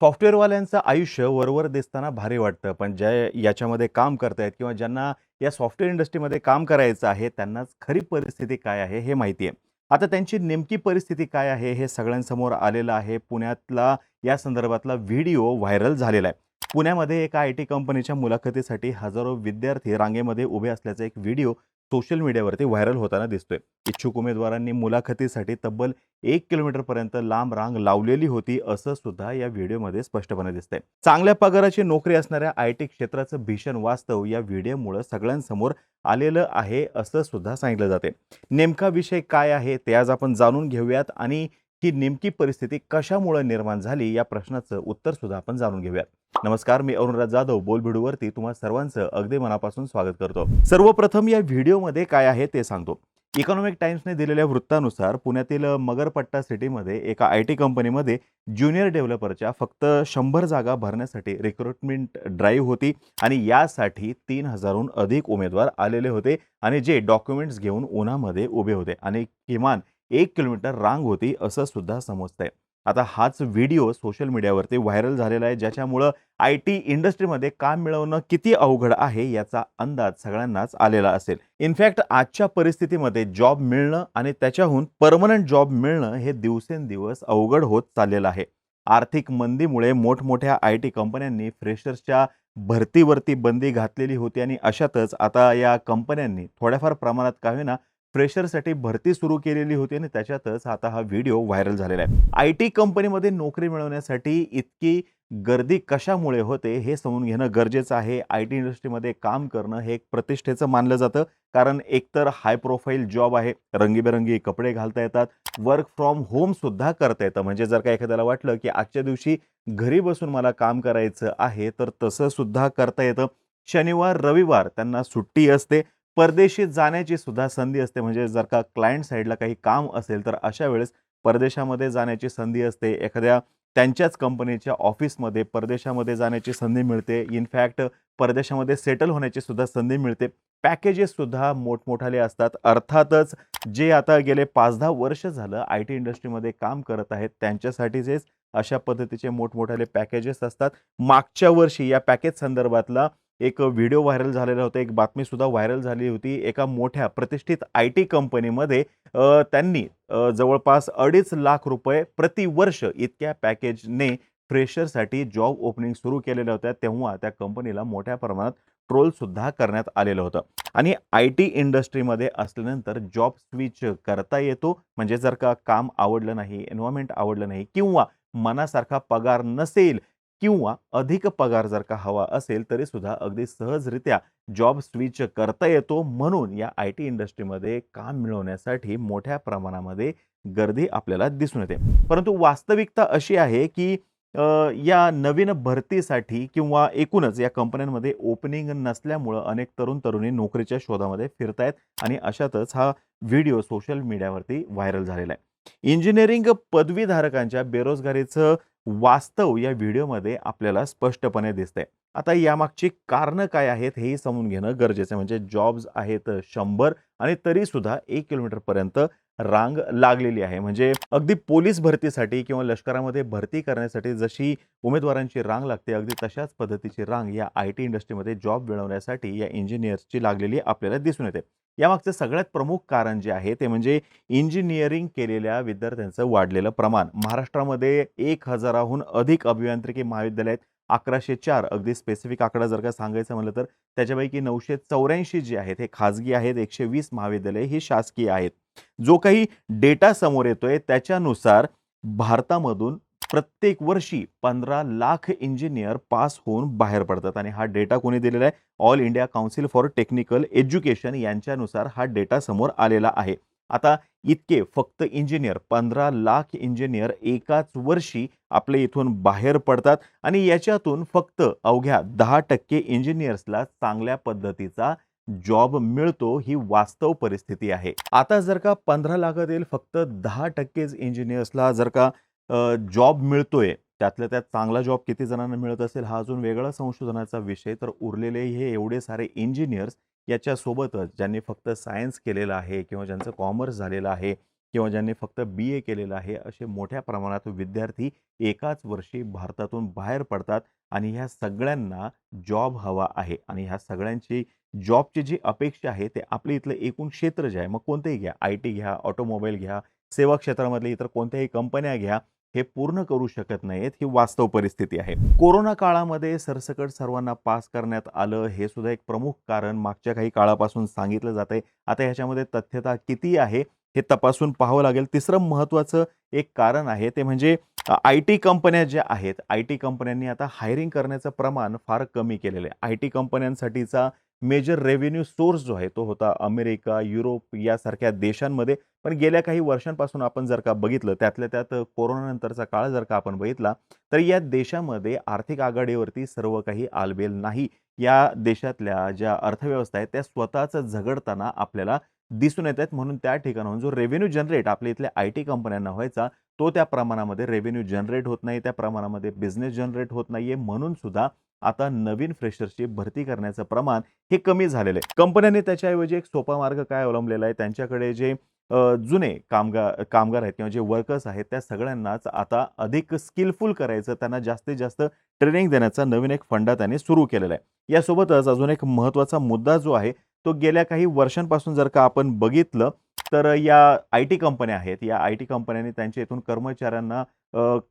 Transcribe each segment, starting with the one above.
सॉफ्टवेअरवाल्यांचं आयुष्य वरवर दिसताना भारी वाटतं, पण ज्या याच्यामध्ये काम करतायत किंवा ज्यांना या सॉफ्टवेअर इंडस्ट्रीमध्ये काम करायचं आहे, त्यांनाच खरी परिस्थिती काय आहे हे माहिती आहे. आता त्यांची नेमकी परिस्थिती काय आहे हे सगळ्यांसमोर आलेलं आहे. पुण्यातला या संदर्भातला व्हिडिओ व्हायरल झालेला आहे. पुण्यामध्ये एका आय-टी कंपनीच्या मुलाखतीसाठी हजारो विद्यार्थी रांगेमध्ये उभे असल्याचा एक व्हिडिओ सोशल मीडियावरती व्हायरल होताना दिसतोय. इच्छुक उमेदवारांनी मुलाखतीसाठी तब्बल एक किलोमीटरपर्यंत लांब रांग लावलेली होती, असं सुद्धा या व्हिडिओमध्ये स्पष्टपणे दिसतंय. चांगल्या पगाराची नोकरी असणाऱ्या आय-टी क्षेत्राचं भीषण वास्तव या व्हिडिओमुळं सगळ्यांसमोर आलेलं आहे, असं सुद्धा सांगितलं जाते नेमका विषय काय आहे ते आज आपण जाणून घेऊयात आणि ही नेमकी परिस्थिती कशामुळे निर्माण झाली या प्रश्नाचं उत्तर सुद्धा आपण जाणून घेऊयात. नमस्कार, मी अरुणराज जाधव बोलबिडूवरती तुम्हा सर्वांचं अगदी मनापासून स्वागत करतो. सर्वप्रथम या व्हिडिओमध्ये काय आहे ते सांगतो. इकॉनॉमिक टाइम्सने दिलेल्या वृत्तानुसार पुण्यातील मगरपट्टा सिटीमध्ये एका आय-टी कंपनीमध्ये ज्युनियर डेव्हलपरच्या फक्त शंभर जागा भरण्यासाठी रिक्रुटमेंट ड्राईव्ह होती आणि यासाठी तीन हजारहून अधिक उमेदवार आलेले होते आणि जे डॉक्युमेंट्स घेऊन उन्हामध्ये उभे होते आणि किमान एक किलोमीटर रांग होती, असं सुद्धा समजतंय. आता हाच व्हिडिओ सोशल मीडियावरती व्हायरल झालेला आहे, ज्याच्यामुळं आय-टी इंडस्ट्रीमध्ये काम मिळवणं किती अवघड आहे याचा अंदाज सगळ्यांनाच आलेला असेल. इनफॅक्ट आजच्या परिस्थितीमध्ये जॉब मिळणं आणि त्याच्याहून परमनंट जॉब मिळणं हे दिवसेंदिवस अवघड होत चाललेलं आहे. आर्थिक मंदीमुळे मोठमोठ्या आय-टी कंपन्यांनी फ्रेशर्सच्या भरतीवरती बंदी घातलेली होती आणि अशातच आता या कंपन्यांनी थोड्याफार प्रमाणात का होईना फ्रेशरसाठी भरती सुरू केलेली होती आणि त्याच्यातच आता हा व्हिडिओ व्हायरल झालेला आहे. आय-टी कंपनीमध्ये नोकरी मिळवण्यासाठी इतकी गर्दी कशामुळे होते हे समजून घेणं गरजेचं आहे. आय-टी इंडस्ट्रीमध्ये काम करणं हे एक प्रतिष्ठेचं मानलं जातं. कारण एकतर हाय प्रोफाईल जॉब आहे, रंगीबेरंगी कपडे घालता येतात, वर्क फ्रॉम होम सुद्धा करता येतं. म्हणजे जर का एखाद्याला वाटलं, की आजच्या दिवशी घरी बसून मला काम करायचं आहे, तर तसं सुद्धा करता येतं. शनिवार, रविवार त्यांना सुट्टी असते. परदेशी जाण्याची सुद्धा संधी असते. म्हणजे जर का क्लायंट साईडला काही काम असेल, तर अशा वेळेस परदेशामध्ये जाण्याची संधी असते. एखाद्या त्यांच्याच कंपनीच्या ऑफिसमध्ये परदेशामध्ये जाण्याची संधी मिळते. इनफॅक्ट परदेशामध्ये सेटल होण्याची सुद्धा संधी मिळते. पॅकेजेससुद्धा मोठमोठाले असतात. अर्थातच जे आता गेले 5-10 वर्ष झालं आय-टी इंडस्ट्रीमध्ये काम करत आहेत, त्यांच्यासाठीचेच अशा पद्धतीचे मोठमोठाले पॅकेजेस असतात. मागच्या वर्षी या पॅकेज संदर्भातला एक व्हिडिओ व्हायरल झालेला होता. एक बातमीसुद्धा व्हायरल झाली होती. एका मोठ्या प्रतिष्ठित आय-टी कंपनीमध्ये त्यांनी जवळपास ₹2.5 लाख रुपये प्रतिवर्ष इतक्या पॅकेजने फ्रेशरसाठी जॉब ओपनिंग सुरू केलेल्या होत्या. तेव्हा त्या कंपनीला मोठ्या प्रमाणात ट्रोलसुद्धा करण्यात आलेलं होतं. आणि आय-टी इंडस्ट्रीमध्ये असल्यानंतर जॉब स्विच करता येतो. म्हणजे जर का काम आवडलं नाही, एन्व्हायरमेंट आवडलं नाही किंवा मनासारखा पगार नसेल किंवा अधिक पगार जर का हवा असेल, तरी सुद्धा अगदी सहजरित्या जॉब स्विच करता येतो. म्हणून या आय-टी इंडस्ट्रीमध्ये काम मिळवण्यासाठी मोठ्या प्रमाणामध्ये गर्दी आपल्याला दिसून येते. परंतु वास्तविकता अशी आहे, की या नवीन भरतीसाठी किंवा एकूणच या कंपन्यांमध्ये ओपनिंग नसल्यामुळं अनेक तरुण-तरुणी नोकरीच्या शोधामध्ये फिरतायत आणि अशातच हा व्हिडिओ सोशल मीडियावरती व्हायरल झालेला आहे. इंजिनिअरिंग पदवीधारकांच्या बेरोजगारीचं वास्तव या व्हिडिओमध्ये आपल्याला स्पष्टपणे दिसतंय. आता यामागची कारणं काय आहेत हेही समजून घेणं गरजेचं आहे. म्हणजे जॉब्स आहेत शंभर आणि तरीसुद्धा एक किलोमीटरपर्यंत रांग लागलेली आहे. म्हणजे अगदी पोलीस भरतीसाठी किंवा लष्करामध्ये भरती करण्यासाठी जशी उमेदवारांची रांग लागते, अगदी तशाच पद्धतीची रांग या आय-टी इंडस्ट्रीमध्ये जॉब मिळवण्यासाठी या इंजिनिअर्सची लागलेली आपल्याला दिसून येते. यामागचं सगळ्यात प्रमुख कारण जे आहे ते म्हणजे इंजिनिअरिंग केलेल्या विद्यार्थ्यांचं वाढलेलं प्रमाण. महाराष्ट्रामध्ये एक हजाराहून अधिक अभियांत्रिकी महाविद्यालय आहेत. 1104 अगदी स्पेसिफिक आकडा जर का सांगायचं म्हटलं तर त्याच्यापैकी 984 जे आहेत हे खाजगी आहेत. 120 महाविद्यालय ही शासकीय आहेत. जो काही डेटा समोर येतोय त्याच्यानुसार भारतामधून प्रत्येक वर्षी 15 लाख इंजिनियर पास होऊन बाहेर पडतात आणि हा डेटा कोणी दिलेला आहे? All India Council for Technical Education यांच्यानुसार हा डेटा समोर आलेला आहे. आता इतके फक्त इंजिनियर पंधरा लाख इंजिनियर एकाच वर्षी आपल्या इथून बाहेर पडतात आणि याच्यातून फक्त अवघ्या 10% इंजिनिअर्सला चांगल्या पद्धतीचा जॉब मिळतो, ही वास्तव परिस्थिती आहे. आता जर का 15 लाखातील फक्त दहा टक्केच इंजिनियर्सला जर का जॉब मिळतोय, त्यातल्या त्यात चांगला जॉब किती जणांना मिळत असेल हा अजून वेगळा संशोधनाचा विषय. तर उरलेले हे एवढे सारे इंजिनियर्स याच्यासोबतच ज्यांनी फक्त सायन्स केलेलं आहे किंवा ज्यांचं कॉमर्स झालेलं आहे किंवा ज्यांनी फक्त बी ए केलेलं आहे असे मोठ्या प्रमाणात विद्यार्थी एकाच वर्षी भारतातून बाहेर पडतात आणि ह्या सगळ्यांना जॉब हवा आहे आणि ह्या सगळ्यांची जॉबची जी अपेक्षा आहे ते आपले इथलं एकूण क्षेत्र जे आहे मग कोणतेही घ्या आय टी घ्या ऑटोमोबाईल घ्या सेवा क्षेत्रामधले इतर कोणत्याही कंपन्या घ्या हे पूर्ण करू शकत नाहीत ही वास्तव परिस्थिती आहे. कोरोना काळामध्ये सरसकट सर्वांना पास करण्यात आलं हे सुद्धा एक प्रमुख कारण मागच्या काही काळापासून सांगितलं जात आहे आता ह्याच्यामध्ये तथ्यता किती आहे हे तपासून पाहावं लागेल. तिसरं महत्त्वाचं एक कारण आहे ते म्हणजे आय टी कंपन्या ज्या आहेत आय टी कंपन्यांनी आता हायरिंग करण्याचं प्रमाण फार कमी केलेलं आहे. आय टी कंपन्यांसाठीचा मेजर रेव्हेन्यू सोर्स जो आहे तो होता अमेरिका युरोप यासारख्या देशांमध्ये. पण गेल्या काही वर्षांपासून आपण जर का बघितलं त्यातल्या त्यात कोरोनानंतरचा काळ जर का आपण बघितला तर या देशामध्ये आर्थिक आघाडीवरती सर्व काही आलबेल नाही. या देशातल्या ज्या अर्थव्यवस्था आहेत त्या स्वतःच झगडताना आपल्याला दिसून येत आहेत. म्हणून त्या ठिकाणाहून जो रेव्हेन्यू जनरेट आपल्या इथल्या आय टी कंपन्यांना व्हायचा तो त्या प्रमाणामध्ये रेव्हेन्यू जनरेट होत नाही त्या प्रमाणामध्ये बिझनेस जनरेट होत नाही आहे म्हणून सुद्धा आता नवीन फ्रेशर्सची भरती करण्याचं प्रमाण हे कमी झालेलं आहे. कंपन्यांनी त्याच्याऐवजी एक सोपा मार्ग काय अवलंबलेला आहे? त्यांच्याकडे जे जुने कामगार कामगार आहेत किंवा जे वर्कर्स आहेत त्या सगळ्यांनाच आता अधिक स्किलफुल करायचं त्यांना जास्तीत जास्त ट्रेनिंग देण्याचा नवीन एक फंडा त्यांनी सुरू केलेला आहे. यासोबतच अजून एक महत्त्वाचा मुद्दा जो आहे तो गेल्या काही वर्षांपासून जर का आपण बघितलं तर या आय टी कंपन्या आहेत. या आय टी कंपन्यांनी त्यांच्या इथून कर्मचाऱ्यांना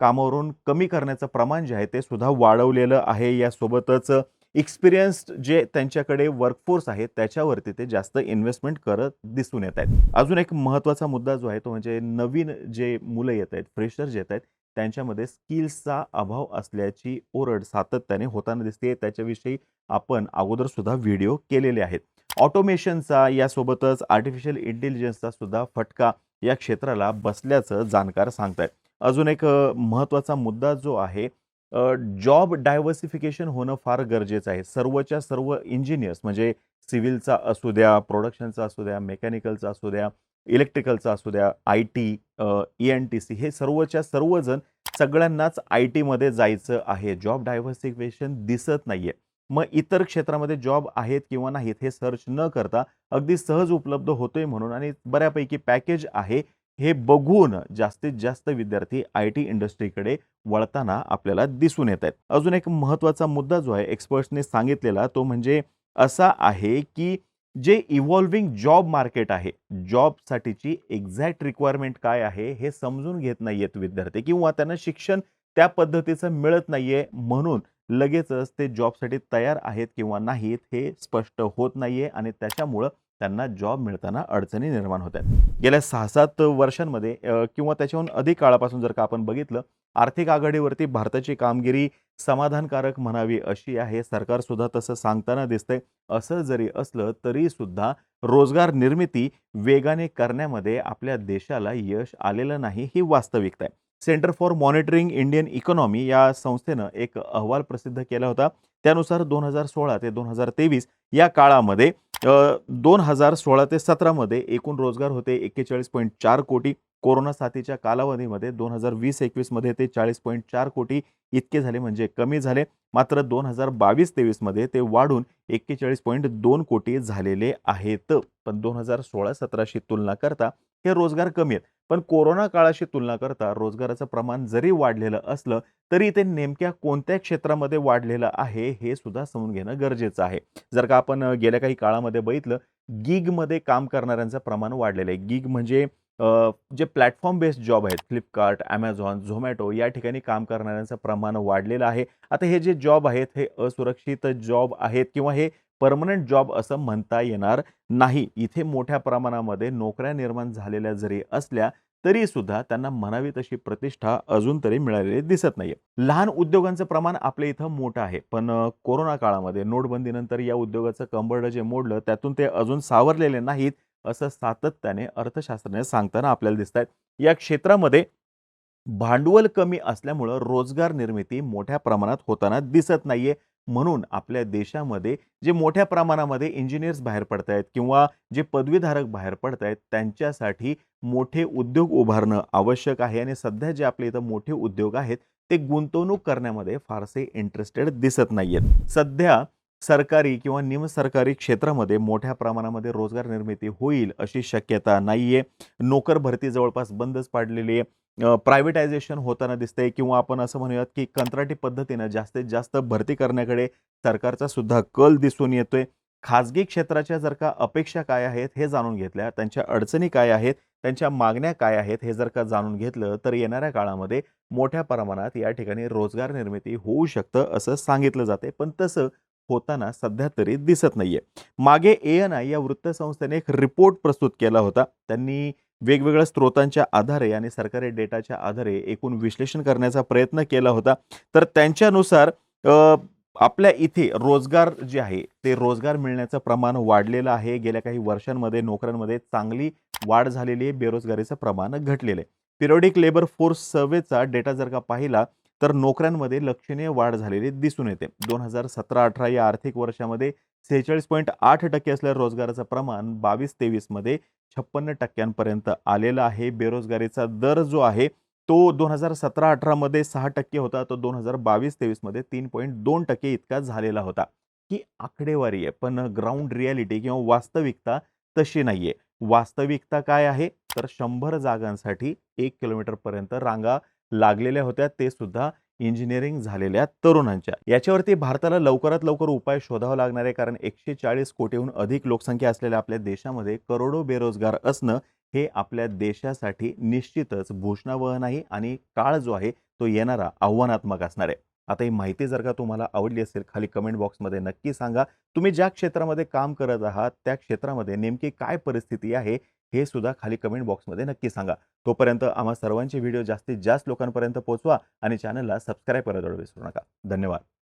कामावरून कमी करण्याचं प्रमाण जे आहे ते सुद्धा वाढवलेलं आहे. यासोबतच एक्सपिरियन्स्ड जे त्यांच्याकडे वर्कफोर्स आहे त्याच्यावरती ते जास्त इन्व्हेस्टमेंट करत दिसून येत आहेत. अजून एक महत्त्वाचा मुद्दा जो आहे तो म्हणजे नवीन जे मुलं येत आहेत फ्रेशर जे येत आहेत त्यांच्यामध्ये स्किल्सचा अभाव असल्याची ओरड सातत्याने होताना दिसते त्याच्याविषयी आपण अगोदरसुद्धा व्हिडिओ केलेले आहेत. ऑटोमेशनचा यासोबतच आर्टिफिशियल इंटेलिजन्सचा सुद्धा फटका या क्षेत्राला बसल्याचं जाणकार सांगतायत. अजून एक महत्त्वाचा मुद्दा जो आहे जॉब डायव्हर्सिफिकेशन होणं फार गरजेचं आहे. सर्वच्या सर्व इंजिनियर्स म्हणजे सिव्हिलचा असू द्या प्रोडक्शनचा असू द्या मेकॅनिकलचा असू द्या इलेक्ट्रिकलचा असू द्या I T E N T C हे सर्वच्या सर्वजण सगळ्यांनाच आय टीमध्ये जायचं आहे. जॉब डायव्हर्सिफिकेशन दिसत नाही आहे मग इतर क्षेत्रामध्ये जॉब आहेत किंवा नाहीत हे सर्च न करता अगदी सहज उपलब्ध होतोय म्हणून आणि बऱ्यापैकी पॅकेज आहे हे बघून जास्तीत जास्त विद्यार्थी आय टी इंडस्ट्रीकडे वळताना आपल्याला दिसून येत आहेत. अजून एक महत्त्वाचा मुद्दा जो आहे एक्सपर्ट्सने सांगितलेला तो म्हणजे असा आहे की जे इव्हॉल्विंग जॉब मार्केट आहे जॉबसाठीची एक्झॅक्ट रिक्वायरमेंट काय आहे हे समजून घेत नाही आहेत विद्यार्थी किंवा त्यांना शिक्षण त्या पद्धतीचं मिळत नाही आहे म्हणून लगेचच ते जॉबसाठी तयार आहेत किंवा नाहीत हे स्पष्ट होत नाहीये आणि त्याच्यामुळं त्यांना जॉब मिळताना अडचणी निर्माण होत आहेत. गेल्या सहा सात वर्षांमध्ये किंवा त्याच्याहून अधिक काळापासून जर का आपण बघितलं आर्थिक आघाडीवरती भारताची कामगिरी समाधानकारक म्हणावी अशी आहे. सरकारसुद्धा तसं सांगताना दिसतंय. असं जरी असलं तरी सुद्धा रोजगार निर्मिती वेगाने करण्यामध्ये आपल्या देशाला यश आलेलं नाही ही वास्तविकता आहे. Centre for Monitoring Indian Economy या संस्थेनं एक अहवाल प्रसिद्ध केला होता. त्यानुसार दोन हजार सोळा ते दोन हजार तेवीस या काळामध्ये दोन हजार सोळा ते सतरामध्ये एकूण रोजगार होते एक्केचाळीस पॉईंट चार कोटी. कोरोना साथीच्या कालावधीमध्ये दोन हजार वीस एकवीसमध्ये ते चाळीस पॉईंट चार कोटी इतके झाले म्हणजे कमी झाले. मात्र दोन हजार बावीस तेवीसमध्ये ते वाढून एक्केचाळीस पॉईंट दोन कोटी झालेले आहेत. पण दोन हजार सोळा सतराशी तुलना करता हे रोजगार कमी आहेत. पण कोरोना काळाशी तुलना करता रोजगाराचं प्रमाण जरी वाढलेलं असलं तरी ते नेमक्या कोणत्या क्षेत्रामध्ये वाढलेलं आहे हे सुद्धा समजून घेणं गरजेचं आहे. जर का आपण गेल्या काही काळामध्ये बघितलं गिगमध्ये काम करणाऱ्यांचं प्रमाण वाढलेलं आहे. गिग म्हणजे जे प्लॅटफॉर्म बेस्ड जॉब आहेत फ्लिपकार्ट ॲमेझॉन झोमॅटो या ठिकाणी काम करणाऱ्यांचं प्रमाण वाढलेलं आहे. आता हे जे जॉब आहेत हे असुरक्षित जॉब आहेत किंवा हे परमनंट जॉब असं म्हणता येणार नाही. इथे मोठ्या प्रमाणामध्ये नोकऱ्या निर्माण झालेल्या जरी असल्या तरी सुद्धा त्यांना म्हणावी तशी प्रतिष्ठा अजून तरी मिळालेली दिसत नाहीये. लहान उद्योगांचं प्रमाण आपल्या इथं मोठं आहे. पण कोरोना काळामध्ये नोटबंदीनंतर या उद्योगाचं कंबरडं जे मोडलं त्यातून ते अजून सावरलेले नाहीत असं सातत्याने अर्थशास्त्रज्ञ सांगताना आपल्याला दिसत आहेत या क्षेत्रामध्ये भांडवल कमी असल्यामुळं रोजगार निर्मिती मोठ्या प्रमाणात होताना दिसत नाहीये. म्हणून आपल्या देशामध्ये जे मोठ्या प्रमाणामध्ये इंजिनियर्स बाहेर पडत आहेत किंवा जे पदवीधारक बाहेर पडत आहेत त्यांच्यासाठी मोठे उद्योग उभारणं आवश्यक आहे आणि सध्या जे आपल्या इथं मोठे उद्योग आहेत ते गुंतवणूक करण्यामध्ये फारसे इंटरेस्टेड दिसत नाही आहेत सध्या सरकारी किंवा निमसरकारी क्षेत्रामध्ये मोठ्या प्रमाणामध्ये रोजगार निर्मिती होईल अशी शक्यता नाही आहे नोकर भरती जवळपास बंदच पाडलेली आहे. प्रायव्हेटायझेशन होताना दिसतंय किंवा आपण असं म्हणूयात की कंत्राटी पद्धतीनं जास्तीत जास्त भरती करण्याकडे सरकारचा सुद्धा कल दिसून येतोय. खाजगी क्षेत्राच्या जर का अपेक्षा काय आहेत हे जाणून घेतल्या त्यांच्या अडचणी काय आहेत त्यांच्या मागण्या काय आहेत हे जर का जाणून घेतलं तर येणाऱ्या काळामध्ये मोठ्या प्रमाणात या ठिकाणी रोजगार निर्मिती होऊ शकतं असं सांगितलं जाते पण तसं होताना सध्या तरी दिसत नाहीये. मागे ए एन आय या वृत्तसंस्थेने एक रिपोर्ट प्रस्तुत केला होता. त्यांनी वेगवेगळ्या स्रोतांच्या आधारे आणि सरकारी डेटाच्या आधारे एकूण विश्लेषण करण्याचा प्रयत्न केला होता. तर त्यांच्यानुसार आपल्या इथे रोजगार जे आहे ते रोजगार मिळण्याचं प्रमाण वाढलेलं आहे. गेल्या काही वर्षांमध्ये नोकऱ्यांमध्ये चांगली वाढ झालेली आहे. बेरोजगारीचं प्रमाण घटलेलं आहे. पिरियडिक लेबर फोर्स सर्वेचा डेटा जर का पाहिला तर नोकऱ्यांमध्ये लक्षणीय वाढ झालेली दिसून येते. दोन हजार सतरा अठरा या आर्थिक वर्षामध्ये सेहेचाळीस पॉईंट आठ टक्के असलेल्या रोजगाराचं प्रमाण बावीस तेवीसमध्ये छप्पन्न टक्क्यांपर्यंत आलेलं आहे. बेरोजगारीचा दर जो आहे तो दोन हजार सतरा अठरामध्ये सहा टक्के होता. तो दोन हजार बावीस तेवीसमध्ये तीन पॉईंट दोन टक्के इतका झालेला होता. ही आकडेवारी आहे पण ग्राउंड रियालिटी किंवा वास्तविकता तशी नाही आहे वास्तविकता काय आहे? तर शंभर जागांसाठी एक किलोमीटरपर्यंत रांगा लागलेल्या होत्या ते सुद्धा इंजिनिअरिंग झालेल्या तरुणांच्या. याच्यावरती भारताला लवकरात लवकर उपाय शोधावा लागणार आहे कारण एकशे चाळीस कोटीहून अधिक लोकसंख्या असलेल्या आपल्या देशामध्ये करोडो बेरोजगार असणं हे आपल्या देशासाठी निश्चितच भूषणावह नाही आणि काळ जो आहे तो येणारा आव्हानात्मक असणार आहे. आता ही माहिती जर का तुम्हाला आवडली असेल खाली कमेंट बॉक्समध्ये नक्की सांगा. तुम्ही ज्या क्षेत्रामध्ये काम करत आहात त्या क्षेत्रामध्ये नेमकी काय परिस्थिती आहे हे सुद्धा खाली कमेंट बॉक्समध्ये नक्की सांगा. तोपर्यंत आम्हा सर्वांचे व्हिडिओ जास्तीत जास्त लोकांपर्यंत पोहोचवा आणि चॅनलला सबस्क्राईब करायला विसरू नका. धन्यवाद.